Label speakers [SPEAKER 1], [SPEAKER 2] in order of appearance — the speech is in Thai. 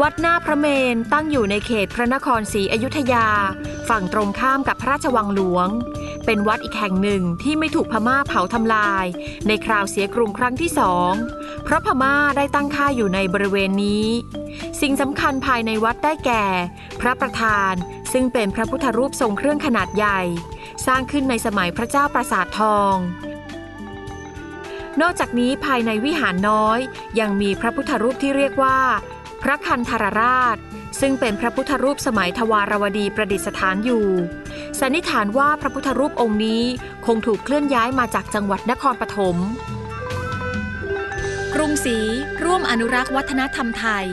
[SPEAKER 1] วัดหน้าพระเมนตั้งอยู่ในเขตพระนครศรีอยุธยา ฝั่งตรงข้ามกับพระราชวังหลวง เป็นวัดอีกแห่งหนึ่งที่ไม่ถูกพม่าเผาทำลาย ในคราวเสียกรุงครั้งที่สองเพราะพม่าได้ตั้งค่ายอยู่ในบริเวณนี้ สิ่งสำคัญภายในวัดได้แก่ พระประธานซึ่งเป็นพระพุทธรูปทรงเครื่องขนาดใหญ่ สร้างขึ้นในสมัยพระเจ้าปราสาททองนอกจากนี้ภายในวิหารน้อย ยังมีพระพุทธรูปที่เรียกว่า พระคันธรราช ซึ่งเป็นพระพุทธรูปสมัยทวารวดีประดิษฐานอยู่ สันนิษฐานว่าพระพุทธรูปองค์นี้คงถูกเคลื่อนย้ายมาจากจังหวัดนครปฐม
[SPEAKER 2] กรุงศรีร่วมอนุรักษ์วัฒนธรรมไทย